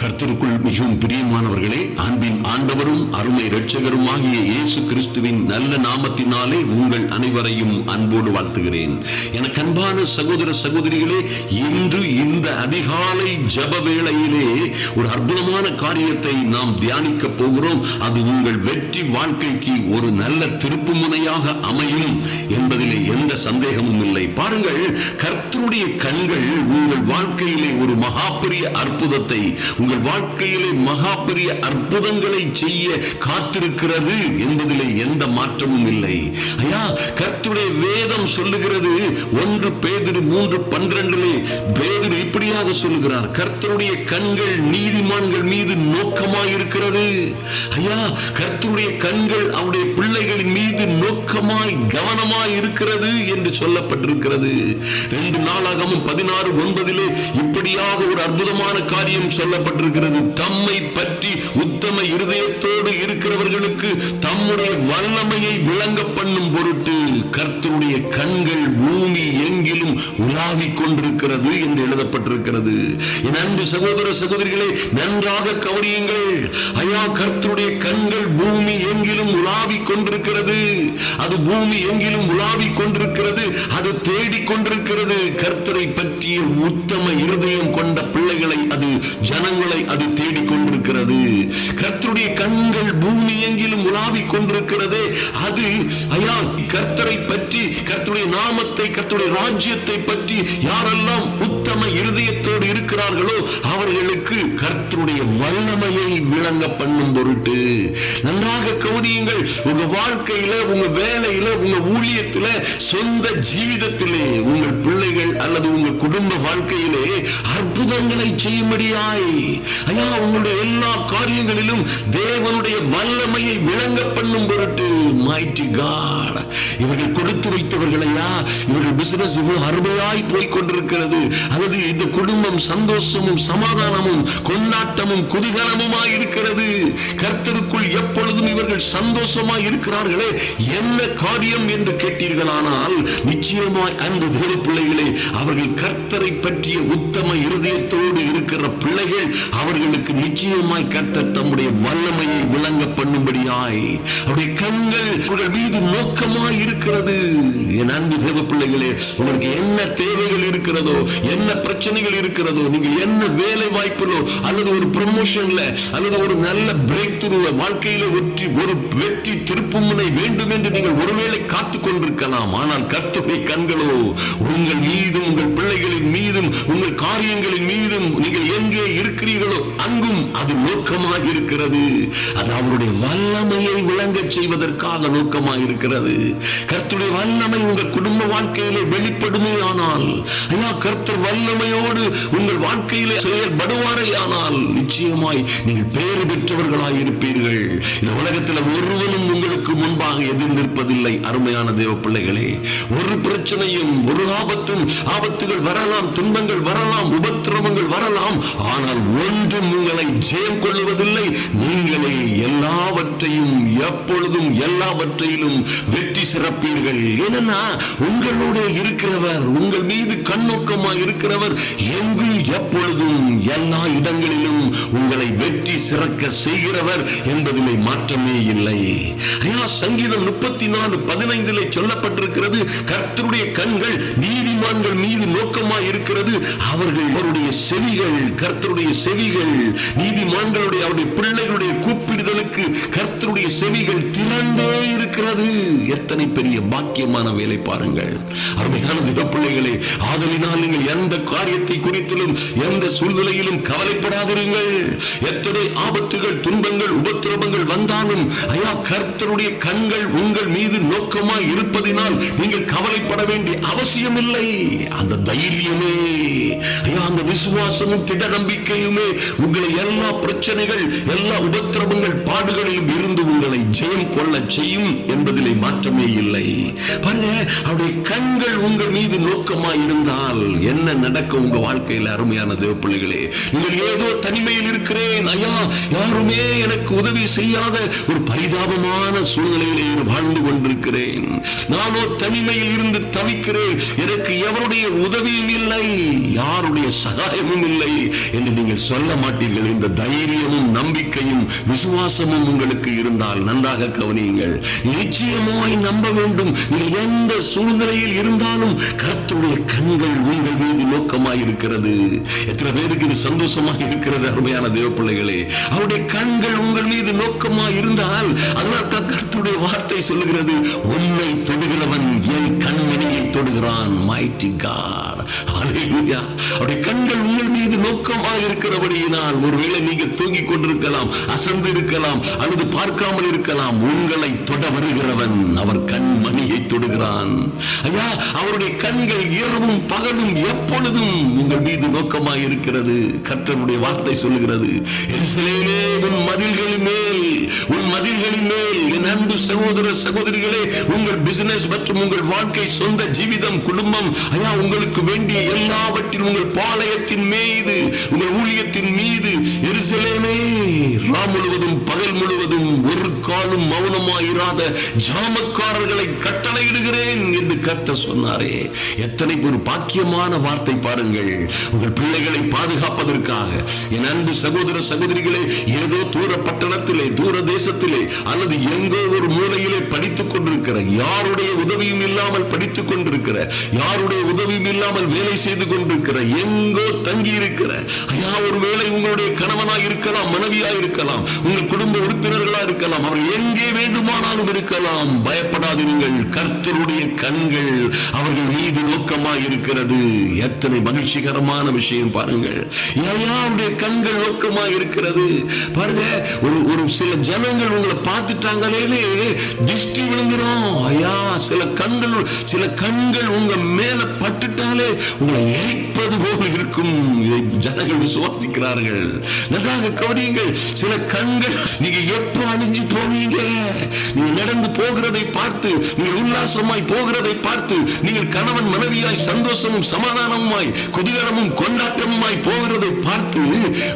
கர்த்தருக்குள் மிகவும் பிரியமானவர்களே அன்பின் ஆண்டவரும் அருமை இரட்சகருமாகிய இயேசு கிறிஸ்துவின் நல்ல நாமத்தினாலே உங்கள் அனைவரையும் அன்போடு வாழ்த்துகிறேன். எனக்கு அன்பான சகோதர சகோதரிகளே இன்று இந்த அதிகாலை ஜப வேளையிலே ஒரு அற்புதமான காரியத்தை நாம் தியானிக்க போகிறோம். அது உங்கள் வெற்றி வாழ்க்கைக்கு ஒரு நல்ல திருப்பு முனையாக அமையும் என்பதிலே எந்த சந்தேகமும் இல்லை. பாருங்கள் கர்த்தருடைய கண்கள் உங்கள் வாழ்க்கையிலே ஒரு மகாபெரிய அற்புதத்தை உங்கள் வாழ்க்கையிலே மகா பெரிய அற்புதங்களை செய்ய காத்திருக்கிறது என்பதிலே எந்த மாற்றமும் இல்லை. ஐயா கர்த்துடைய வேதம் சொல்லுகிறது ஒன்று பேதிரு மூன்று பன்னிரண்டிலே பேதிரு இப்படியாக சொல்லுகிறார் கர்த்தருடைய கண்கள் நீதிமான்கள் மீது நோக்கமாயிருக்கிறது. ஐயா கர்த்தருடைய கண்கள் அவருடைய பிள்ளைகளின் மீது நோக்கமாய் கவனமாய் இருக்கிறது என்று சொல்லப்பட்டிருக்கிறது. ரெண்டு நாளாகவும் பதினாறு ஒன்பதிலே இப்படியாக ஒரு அற்புதமான காரியம் சொல்லப்பட்டு சொல்லப்பட்டிருக்கிறது தம்மை பற்றி உத்தம இருதயத்தோடு இருக்கிறவர்களுக்கு தம்முடைய வல்லமையை விளங்க பண்ணும் பொருட்டு கர்த்தருடைய கண்கள் பூமி எங்கிலும் உலாவிக் கொண்டிருக்கிறது என்று எழுதப்பட்டிருக்கிறது. என் அன்பு சகோதர சகோதரிகளை நன்றாக கவனியுங்கள். ஐயா கர்த்தருடைய கண்கள் பூமி எங்கிலும் உலாவிக் கொண்டிருக்கிறது. அது பூமி எங்கிலும் உலாவிக் கொண்டிருக்கிறது. அது தேடிக் கொண்டிருக்கிறது. கர்த்தரை பற்றிய உத்தம இருதயம் கொண்ட பிள்ளைகளை அது ஜனங்கள் அது தேடிக் கொண்டிருக்கிறது கர்த்தருடைய கண்கள் பூமி எங்கிலும் உலாவிக் கொண்டிருக்கிறது. அது ஐயா கர்த்தரை பற்றி கர்த்தருடைய நாமத்தை கர்த்தருடைய ராஜ்யத்தை பற்றி யாரெல்லாம் உத்தம இருதயத்தோடு இருக்கிறார்களோ விளங்க பண்ணும் பொருட்டு. நன்றாக கவனியுங்கள் உங்க வாழ்க்கையில உங்க வேலையில உங்க ஊழியத்துல சொந்த ஜீவிதத்திலே உங்கள் பிள்ளைகள் அல்லது உங்க குடும்ப வாழ்க்கையிலே அற்புதங்களை செய்யும்படியாய். ஐயா உங்களுடைய எல்லா காரியங்களிலும் தேவனுடைய வல்லமையை விளங்க பண்ணும் பொருட்டு. காட் மைட்டி காட் இவர்கள் கொடுத்து வைத்தவர்களையா? இவர்கள் பிசினஸ் இவ்வளவு அருமையாய் போய் கொண்டிருக்கிறது அல்லது இந்த குடும்பம் சந்தோஷமும் சமாதானமும் கொண்டாட்டமும் குதூகலமுமாய் இருக்கிறது. கர்த்தருக்குள் எப்பொழுதும் இவர்கள் சந்தோஷமாய் இருக்கிறார்களே? என்ன காரியம் என்று கேட்டீர்களானால் நிச்சயமாய் அன்பு தேவ பிள்ளைகளே அவர்கள் கர்த்தரை பற்றிய உத்தம இருதயத்தோடு இருக்கிற பிள்ளைகள் அவர்களுக்கு நிச்சயமாய் கர்த்தர் தம்முடைய வல்லமையை விளங்க பண்ணும்படியாய் அவருடைய கண்கள் உங்கள் மீது நோக்கமாய் இருக்கிறது. என் அன்பு தேவ பிள்ளைகளே உங்களுக்கு என்ன தேவைகள் இருக்கிறதோ என்ன பிரச்சனைகள் இருக்கிறதோ நீங்கள் என்ன வேலை வாய்ப்பிலோ அல்லது ஒரு ப்ரமோஷன்ல அல்லது ஒரு நல்ல பிரேக் த்ரூ வாழ்க்கையில வெற்றி ஒரு வெற்றி திருப்புமுனை வேண்டும் என்று நீங்கள் ஒருவேளை காத்து கொண்டிருக்கலாம். ஆனால் கர்த்தருடைய கண்களோ உங்கள் மீதும் உங்கள் பிள்ளைகளின் மீதும் உங்கள் காரியங்களின் மீதும் நீங்கள் எங்கே இருக்கிறீர்களோ அங்கும் அது நோக்கமாக இருக்கிறது. அது அவருடைய வல்லமையை விளங்கச் செய்வதற்காக நோக்கமாக இருக்கிறது கர்த்துடைய வல்லமை உங்கள் குடும்ப வாழ்க்கையிலே வெளிப்படுமே ஆனால் ஐயா கர்த்தர் வல்லமையோடு உங்கள் வாழ்க்கையிலே செயல்படுவாரே ஆனால் நிச்சயமாய் நீங்கள் பேறு பெற்றவர்களாய் இருப்பீர்கள் இந்த உலகத்தில் ஒருவனும் உங்களுக்கு முன்பாக எதிர் நிற்பதில்லை அருமையான தேவ பிள்ளைகளே. ஒரு பிரச்சனையும் ஒரு ஆபத்தும் ஆபத்துகள் வரலாம் துன்பங்கள் வரலாம் உபத்திரவங்கள் வரலாம் ஆனால் ஒன்றும் உங்களை ஜெயம் கொள்ளுவதில்லை. நீங்களே எல்லாவற்றையும் எப்பொழுதும் எல்லாவற்றையிலும் வெற்றி சிறப்பீர்கள். ஏனென்னா உங்களோட இருக்கிறவர் உங்கள் மீது கண்ணோக்கமாக இருக்கிறவர் எங்கும் எப்பொழுதும் எல்லா இடங்களிலும் உங்களை வெற்றி சிறக்க செய்கிறவர் என்பதிலே மாற்றமே இல்லை. ஐயா சங்கீதம் முப்பத்தி நாலு பதினைந்திலே சொல்லப்பட்டிருக்கிறது கர்த்தருடைய கண்கள் நீதிமான்கள் மீது நோக்கமாக இருக்கிறது. அவர்கள் அவருடைய செவிகள் கர்த்தருடைய செவிகள் நீதிமான்களுடைய அவருடைய பிள்ளைகளுடைய கூப்பிடுதலுக்கு கர்த்தருடைய செவிகள் திறந்தே இருக்கிறது. எத்தனை பெரிய பாக்கியமான வேலை பாருங்கள். அருமையான தேவ பிள்ளைகளே ஆதலினால் நீங்கள் எந்த காரியத்தை குறித்திலும் எந்த சூழ்நிலையிலும் கவலைப்படாதிருங்கள். எத்தனை ஆபத்துகள் துன்பங்கள் உபத்திரவங்கள் வந்தாலும் ஐயா கர்த்தருடைய கண்கள் உங்கள் மீது நோக்கமாய் இருப்பதினால் நீங்கள் கவலைப்பட வேண்டிய அவசியம் இல்லை அந்த தைரியமே ஐயா அந்த விசுவாசம் விசுவாசமும் திட நம்பிக்கையுமே உங்களை எல்லா பிரச்சனைகள் எல்லா உபத்திரவங்கள் பாடுகளிலும் இருந்து உங்களை ஜெயம் கொள்ள செய்யும் என்பதிலே மாற்றமே இல்லை. பாருங்க அவருடைய கண்கள் உங்கள் மீது நோக்கமா இருந்தால் என்ன நடக்க உங்க வாழ்க்கையில் அருமையான தேவ பிள்ளைகளே நீங்கள் ஏதோ தனிமையில் இருக்கிறேன். ஐயா யாருமே எனக்கு உதவி செய்யாத ஒரு பரிதாபமான சூழ்நிலையிலே வாழ்ந்து கொண்டிருக்கிறேன். நானோ தனிமையில் இருந்து தவிக்கிறேன். எனக்கு எவருடைய உதவியும் இல்லை யாருடைய சகாயமும் இல்லை. என்று நீங்கள் சொல்ல மாட்டீர்கள். இந்த தைரியமும் நம்பிக்கையும் விசுவாசமும் உங்களுக்கு இருந்தால் நன்றாக கவனியுங்கள். நிச்சயமாய் நம்ப வேண்டும். நீங்கள் எந்த சூழ்நிலையில் இருந்தாலும் கருத்துடைய கண்கள் உங்கள் நோக்கமாய் இருக்கிறது எத்தனை பேருக்கு இது சந்தோஷமாக இருக்கிறது அருமையான தேவ பிள்ளைகளே அவருடைய கண்கள் உங்கள் மீது நோக்கமாய் இருந்தால் அதனால் தான் கர்த்தருடைய வார்த்தை சொல்லுகிறது உன்னை தொடுகிறவன் என் கண்மணியை தொடுகிறான் மைட்டி காட் அவருடைய கண்கள் உங்கள் மீது நோக்கமாக இருக்கிறபடியினால் ஒருவேளை நீங்க தூங்கிக் கொண்டிருக்கலாம் அசந்து இருக்கலாம் அல்லது பார்க்காமல் இருக்கலாம் உங்களை தொட வருகிறவன் அவர் கண்மணியை தொடுகிறான். ஐயா அவருடைய கண்கள் இரவும் பகலும் எப்பொழுதும் உங்கள் மீது நோக்கமாக இருக்கிறது கர்த்தருடைய வார்த்தை சொல்லுகிறது உன் மதில்களின் மேல் உன் மதில்களின் மேல் என் அன்பு சகோதர சகோதரிகளே உங்கள் பிசினஸ் மற்றும் உங்கள் வாழ்க்கை சொந்த ஜீவிதம் குடும்பம் ஐயா உங்களுக்கு வேண்டிய எல்லாவற்றிலும் உங்கள் பாளையத்தின் மீது உங்கள் ஊழியத்தின் மீது எரிசலேமே ராம் முழுவதும் பகல் முழுவதும் நாளும் மௌனமாயிராத ஜாமக்காரர்களை கட்டளையிடுகிறேன் என்று கர்த்த சொன்னாரே. எத்தனை ஒரு பாக்கியமான வார்த்தை பாருங்கள். உங்கள் பிள்ளைகளை பாதுகாப்பதற்காக. என் அன்பு சகோதர சகோதரிகளே ஏதோ தூர பட்டணத்திலே தூர தேசத்திலே அல்லது எங்கோ ஒரு மூலையிலே படித்துக் கொண்டிருக்கிற யாருடைய உதவியும் இல்லாமல் படித்துக் கொண்டிருக்கிற யாருடைய உதவியும் இல்லாமல் வேலை செய்து கொண்டிருக்கிற எங்கோ தங்கி இருக்கிற ஐயா ஒருவேளை உங்களுடைய கணவனாய் இருக்கலாம் மனைவியாய் இருக்கலாம் உங்கள் குடும்ப உறுப்பினர்களா இருக்கலாம் அவர்கள் எங்கே வேண்டுமானாலும் இருக்கலாம். பயப்படாதீர்கள் கர்த்தருடைய கண்கள் அவர்கள் மீது நோக்கமாக இருக்கிறது எத்தனை மகிழ்ச்சிகரமான விஷயம் பாருங்கள். யாருடைய அவருடைய கண்கள் நோக்கமாக இருக்கிறது பாருங்க ஒரு ஒரு சில ஜனங்கள் உங்களை பார்த்துட்டாங்களே திஷ்டி விழுந்துரும். ஐயா சில கண்கள் சில கண்கள் உங்க மேல பட்டுட்டாலே உங்களை இருக்கும் இதை ஜனங்கள் விசுவாசிக்கிறார்கள் நன்றாக கவனியுங்கள் சில கண்கள் நீங்க எப்ப அழிஞ்சு போவீங்க? நீங்க நடந்து போகிறதை பார்த்து நீங்கள் உல்லாசமாய் போகிறதை பார்த்து நீங்கள் கணவன் மனைவியாய் சந்தோஷமும் சமாதானமாய் குதூகலமும் கொண்டாட்டமுமாய் போகிறதை பார்த்து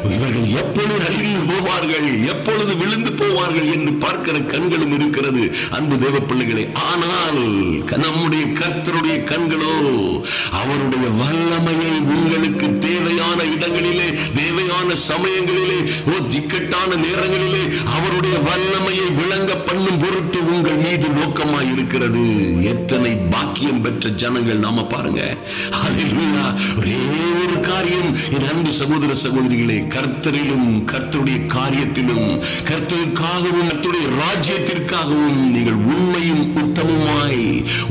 இவர்கள் எப்பொழுது அழிந்து போவார்கள் எப்பொழுது விழுந்து போவார்கள் என்று பார்க்கிற கண்களும் இருக்கிறது. அன்பு தேவ பிள்ளைகளை ஆனால் நம்முடைய கர்த்தருடைய கண்களோ அவருடைய வல்லமையை உங்களுக்கு தேவையான இடங்களிலே தேவையான சமயங்களிலே ஓ திக்கட்டான நேரங்களிலே அவருடைய வல்லமையை விளங்க பண்ணும் பொருட்டு உங்கள் மீது நோக்கமாய் இருக்கிறது. எத்தனை பாக்கியம் பெற்ற ஜனங்கள் நாம பாருங்க. ஒரே ஒரு காரியம். என் அன்பு சகோதர சகோதரிகளே கர்த்தரிலும் கர்த்தருடைய காரியத்திலும் கர்த்தருக்காகவும் கர்த்தருடைய ராஜ்யத்திற்காகவும் நீங்கள் உண்மையும் உத்தமமாய்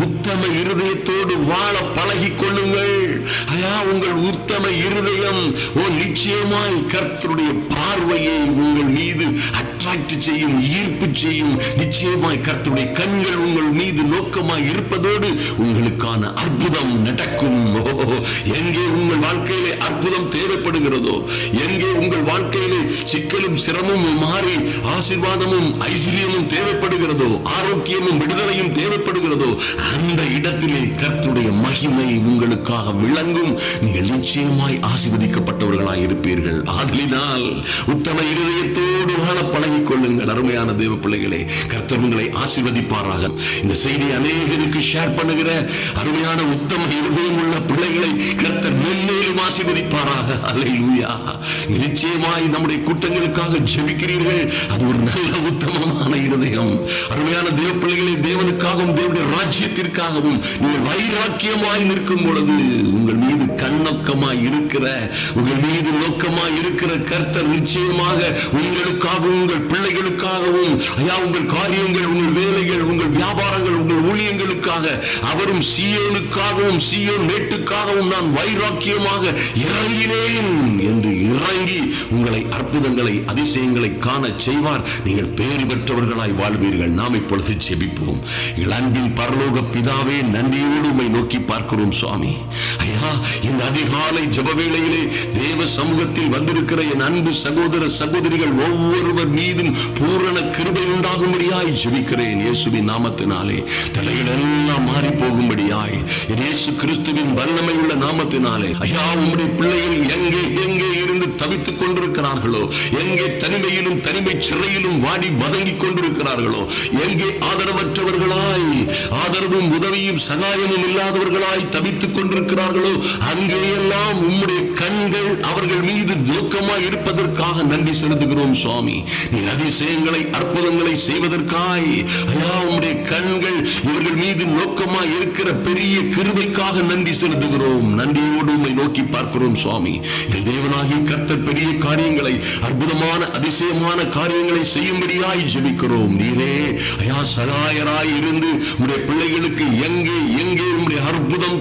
உத்தம இருதயத்தோடு வாழ பழகி கொள்ளுங்கள். ஐயா உங்கள் உத்தம இருதயம் ஓ நிச்சயமாய் கர்த்தருடைய பார்வையை உங்கள் மீது அட்ராக்ட் செய்யும் ஈர்ப்பு செய்யும். நிச்சயமாய் கர்த்தருடைய கண்கள் உங்கள் மீது நோக்கமாய் இருப்பதோடு உங்களுக்கான அற்புதம் நடக்கும். எங்கே உங்கள் வாழ்க்கையிலே அற்புதம் தேவைப்படுகிறதோ எங்கே உங்கள் வாழ்க்கையிலே சிக்கலும் சிரமமும் மாறி ஆசிர்வாதமும் ஐஸ்வர்யமும் தேவைப்படுகிறதோ ஆரோக்கியமும் விடுதலையும் தேவைப்படுகிறதோ அந்த இடத்திலே கர்த்துடைய மகிமை உங்களுக்காக விளங்கும். நீங்கள் நிச்சயமாய் ஆசிர்வதிக்கப்பட்டவர்களாய் இருப்பீர்கள். ஆதலினால் உத்தம இருதயத்தோடு வாழ பழகிக் கொள்ளுங்கள். அருமையான தேவ பிள்ளைகளே கர்த்தர் உங்களை ஆசிர்வதிப்பாராக. இந்த செய்தி அநேகருக்கு ஷேர் பண்ணுகிற அருமையான உத்தம இருதயம் உள்ள பிள்ளைகளை கர்த்தர் மென்மேலும் ஆசிர்வதிப்பாராக. அலை நிச்சயமாய் நம்முடைய கூட்டங்களுக்காக ஜெபிக்கிறீர்கள் அது ஒரு நல்ல உத்தமமான இருதயம். அருமையான தேவ பிள்ளைகளை தேவனுக்காகவும் தேவனுடைய ராஜ்யத்திற்காகவும் நீங்கள் வைராக்கியமாய் நிற்கும் பொழுது உங்கள் மீது கண்ணோக்கமாய் இருக்கிற உங்கள் மீது நோக்கமாய் இருக்கிற கர்த்தர் நிச்சயமாக உங்களுக்காகவும் உங்கள் பிள்ளைகளுக்காகவும் ஐயா உங்கள் காரியங்கள் உங்கள் வேலைகள் உங்கள் உங்கள் ஊழியங்களுக்காக அவரும் சீயோனுக்காகவும் சீயோன் மேட்டுக்காகவும் நான் வைராக்கியமாக இறங்கினேன் என்று இறங்கி உங்களை அற்புதங்களை அதிசயங்களை காண செய்வார். நீங்கள் பேர் பெற்றவர்களாய் வாழ்வீர்கள். நாம் இப்பொழுது செபிப்போம் அன்பின் பரலோக பிதாவே நன்றியோடு உண்மை நோக்கி பார்க்கிறோம் சுவாமி. ஐயா இந்த அதிகாலை ஜெப வேளையிலே தேவ சமூகத்தில் வந்திருக்கிற என் அன்பு சகோதர சகோதரிகள் ஒவ்வொருவர் மீதும் பூரண கிருபை உண்டாகும்படியாய் ஜெபிக்கிறேன். இயேசுவின் நாமத்தினாலே. தலைகள் எல்லாம் மாறி போகும்படியாய் இயேசு கிறிஸ்துவின் வல்லமை உள்ள நாமத்தினாலே ஐயா உம்முடைய பிள்ளைகள் எங்கே எங்கே இருந்து தவித்துக் கொண்டிருக்கிறார்களோ எங்கே தனிமையிலும் தனிமை சிறையிலும் வாடி வதங்கிக் கொண்டிருக்கிறார்களோ எங்கே ஆதரவற்றவர்களாய் ஆதரவும் உதவியும் சகாயமும் இல்லாதவர்களாய் தவித்துக் கொண்டிருக்கிறார்களோ அங்கே எல்லாம் உம்முடைய கண்கள் அவர்கள் மீது இருப்பதற்காக நன்றி செலுத்துகிறோம் சுவாமி. நீ அதிசயங்களை அற்புதங்களை செய்வதற்காய். ஐயா உம்முடைய கண்கள் இவர்கள் மீது நோக்கமாய் இருக்கிற பெரிய கிருபைக்காக நன்றி செலுத்துகிறோம். நன்றியோடு உண்மை நோக்கி பார்க்கிறோம் சுவாமி. எங்கள் தேவனாகிய கர்த்தர் பெரிய காரியங்களை அற்புதமான அதிசயமான காரியங்களை செய்யும்படியாய் ஜெபிக்கிறோம். நீரே ஐயா சகாயராய் இருந்து உடைய பிள்ளைகளுக்கு எங்கே எங்கே உடைய அற்புதம்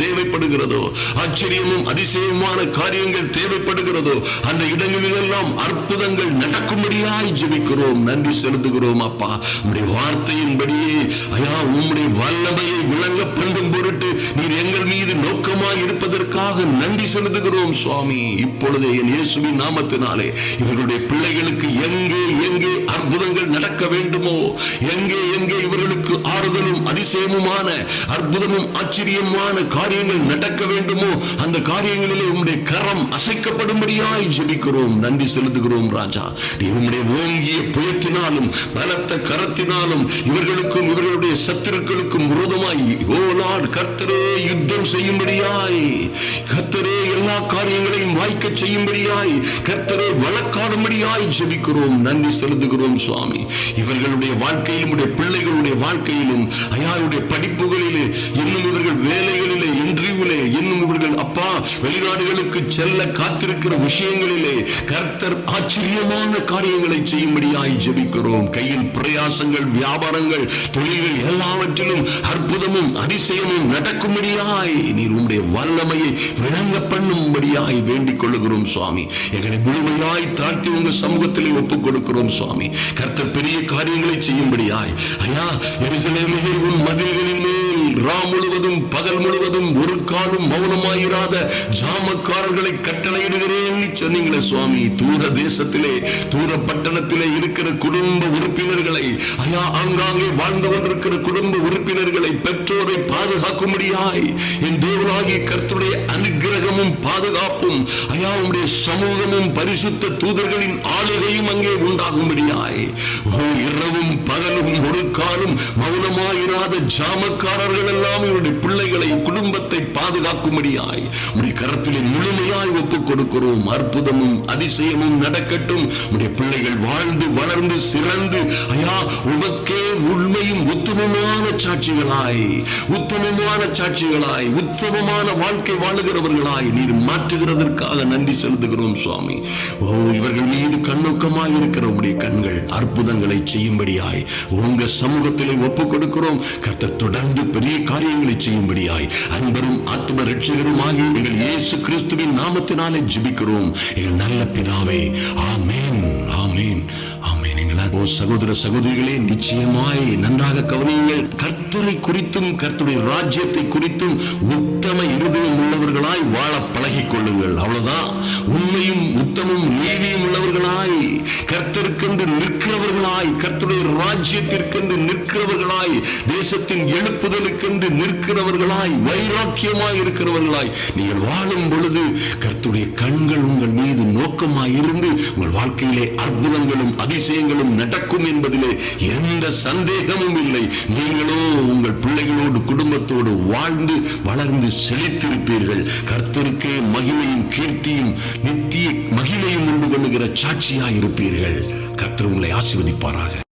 தேவைப்படுகிறதோ ஆச்சரியமும் அதிசயமான காரியங்கள் தேவைப்படுகிறதோ அந்த இடங்களிலெல்லாம் அற்புதங்கள் நடக்கும்படியாய் ஜெபிக்கிறோம். நன்றி செலுத்துகிறோம் அப்பா. உம்முடைய வார்த்தையின்படியே ஐயா உம்முடைய வல்லமையை விளங்க பண்ணும் பொருட்டு நீர் எங்கள் மீது நோக்கமாய் இருப்பதற்காக நன்றி செலுத்துகிறோம் சுவாமி. இப்பொழுது என் இயேசுவின் நாமத்தினாலே இவர்களுடைய பிள்ளைகளுக்கு எங்கே எங்கே அற்புதங்கள் நடக்க வேண்டுமோ எங்கே எங்கே இவர்களுக்கு ஆறுதலும் அதிசயமுமான அற்புதமும் ஆச்சரியமான காரியங்கள் நடக்க வேண்டுமோ அந்த காரியங்களிலே உம்முடைய கரம் அசைக்கப்படும்படியாய் ஜெபிக்கிறோம். நன்றி செலுத்துகிறோம் ராஜா. நீ உம்முடைய ஓங்கிய புயத்தினாலும் பலத்த கரத்தினாலும் இவர்களுக்கும் இவர்களுடைய சத்துருக்களுக்கும் விரோதமாய் ஓ கர்த்தரே யுத்தம் செய்யும்படியாய் கர்த்தரே எல்லா காரியங்களையும் வாய்க்க செய்யும்படியாய் கர்த்தரே வழக்காடும்படியாய் ஜெபிக்கிறோம். நன்றி செலுத்துகிறோம் சுவாமி. இவர்களுடைய வாழ்க்கையிலும் பிள்ளைகளுடைய வாழ்க்கையிலும் ஐயா ஐயாவுடைய படிப்புகளிலே இன்னும் இவர்கள் வேலைகளிலே இன்றிவிலே இன்னும் இவர்கள் அப்பா வெளிநாடுகளுக்கு செல்ல காத்திருக்கிற விஷயங்களிலே கர்த்தர் ஆச்சரியமான காரியங்களை செய்யும்படியாய் ஜெபிக்கிறோம். கையில் பிரயாசங்கள் வியாபாரங்கள் தொழில்கள் எல்லாவற்றிலும் அற்புதமும் அதிசயமும் நடக்கும்படியாய் நீர் உடைய வல்லமையை விளங்க பண்ணும்படியாய் வேண்டிக் கொள்ளுகிறோம் சுவாமி. எங்களை முழுமையாய் தாழ்த்தி உங்க சமூகத்திலே ஒப்புக் கொடுக்கிறோம் சுவாமி. கர்த்தர் பெரிய காரியங்களை செய்யும்படியாய். ஐயா எருசலேமே உன் மதில்களின் மேல் ரா முழுவதும் பகல் முழுவதும் ஒரு காலும் மௌனமாயிராத ஜாமக்காரர்களை கட்டளையிடுகிறேன் சொன்னீங்களே சுவாமி. தூர தேசத்திலே தூர பட்டணத்திலே இருக்கிற குடும்ப உறுப்பினர்களை ஐயா ஆங்காங்கே வாழ்ந்து கொண்டிருக்கிற குடும்ப உறுப்பினர்களை பெற்றோரை பாதுகாக்கும்படியாய். என் தேவனாகிய கர்த்தருடைய அனுக்கிரகமும் பாதுகாப்பும் ஐயா உடைய சமூகமும் பரிசுத்த தூதர்களின் ஆளுகையும் அங்கே உண்டாகும்படியாய். இரவும் பகலும் ஒரு காலும் மௌனமாயிராத ஜாமக்காரர்கள் எல்லாம் இவருடைய பிள்ளைகளை குடும்பத்தை பாதுகாக்கும்படியாய் உடைய கரத்திலே முழுமையாய் ஒப்புக் கொடுக்கிறோம் அற்புதமும் அதிசயமும் நடக்கட்டும். உடைய பிள்ளைகள் வாழ்ந்து வளர்ந்து சிறந்து ஐயா உமக்கே உண்மையும் உத்தமமான சாட்சிகளாய். உத்தமமான சாட்சிகளாய் உத்தமமான வாழ்க்கை வாழுகிறவர்களாய் நீர் மாற்றுகிறதற்காக நன்றி செலுத்துகிறோம் சுவாமி. ஓ இவர்கள் மீது கண்ணோக்கமாய் இருக்கிற உடைய கண்கள் அற்புதங்களை செய்யும்படியாய் உங்க சமூகத்திலே ஒப்புக் கொடுக்கிறோம் கர்த்தர் தொடர்ந்து பெரிய காரியங்களை செய்யும்படியாய் அன்பரும் ஆத்ம ரட்சகருமாகி எங்கள் இயேசு கிறிஸ்துவின் நாமத்தினாலே ஜிபிக்கிறோம். எங்கள் நல்ல பிதாவே ஆமேன் ஆமேன். ஓ சகோதர சகோதரிகளே நிச்சயமாய் நன்றாக கவனியுங்கள். கர்த்தரை குறித்தும் கர்த்தருடைய ராஜ்யத்தை குறித்தும் உத்தம இருதயம் உள்ளவர்களாய் வாழ பழகிக் கொள்ளுங்கள் அவ்வளவுதான். உண்மையும் உத்தமும் நீதியும் உள்ளவர்களாய் கர்த்தருக்கென்று நிற்கிறவர்களாய் கர்த்தருடைய ராஜ்யத்திற்கென்று நிற்கிறவர்களாய் தேசத்தின் எழுப்புதலுக்கென்று நிற்கிறவர்களாய் வைராக்கியமாய் இருக்கிறவர்களாய் நீங்கள் வாழும் பொழுது கர்த்தருடைய கண்கள் உங்கள் மீது நோக்கமாய் இருந்து உங்கள் வாழ்க்கையிலே அற்புதங்களும் அதிசயங்களும் நடக்கும் என்பதிலே எந்த சந்தேகமும் இல்லை. நீங்களோ உங்கள் பிள்ளைகளோடு குடும்பத்தோடு வாழ்ந்து வளர்ந்து செழித்திருப்பீர்கள். கர்த்தருக்கே மகிமையும் கீர்த்தியும் நித்திய மகிழையும் உண்டு பண்ணுகிற சாட்சியாய் இருப்பீர்கள் கர்த்தர் உங்களை ஆசிர்வதிப்பாராக.